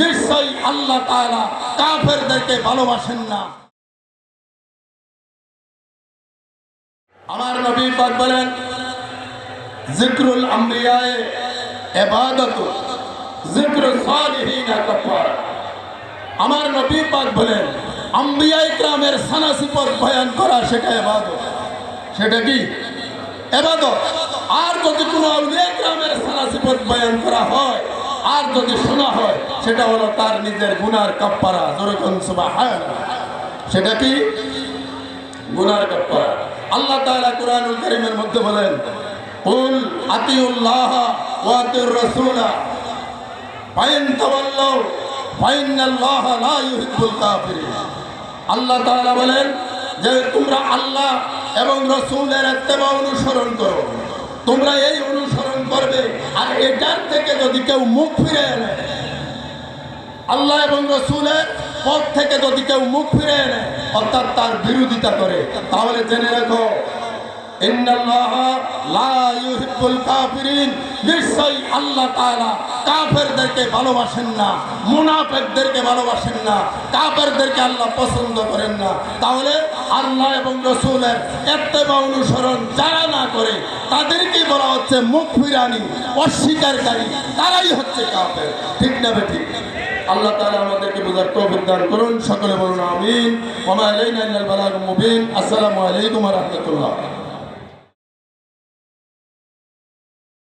নিশ্চয়ই আল্লাহ কাফেরদেরকে ভালোবাসেন না। আমার নবী পাক বলেন জিক্রুল আম্বিয়ায়ে আমার নবী পাক বলেন আম্বিয়া ইকরামের সানাসিপত বয়ান করা সেটা ইবাদত। সেটা কি? এবাদত আর যদি কোনো আউলিয়া সালাসিপত বয়ান করা হয়, আর যদি শোনা হয়, সেটা হলো তার নিজের গুনার কাপ্পারা। সুবাহান সেটা কি? গুনার কাপ্পারা। আল্লাহ তাআলা কোরআনুল কারীমের মধ্যে বলেন আল্লাহ বলেন, যে তোমরা আল্লাহ এবং রসুলের ইত্তেবা অনুসরণ করো, তোমরা এই অনুসরণ করবে। আর এটার থেকে যদি কেউ মুখ ফিরে এনে, আল্লাহ এবং রসুলের পথ থেকে যদি কেউ মুখ ফিরে এনে, অর্থাৎ তার বিরোধিতা করে, তাহলে জেনে রাখো ভালোবাসেন না আল্লাহ পছন্দ করেন না। তাহলে আল্লাহ এবং রসুলের একটা অনুসরণ যারা না করে, তাদেরকে বলা হচ্ছে মুখ ফিরানি, অস্বীকারী, তারাই হচ্ছে কাফের। ঠিক না বেঠিক আল্লাহ তালা আমাদেরকে বোঝার তৌফিক করুন। সকলে বলুন আমিন। আসসালামু আলাইকুম রাহমাতুল্লাহ।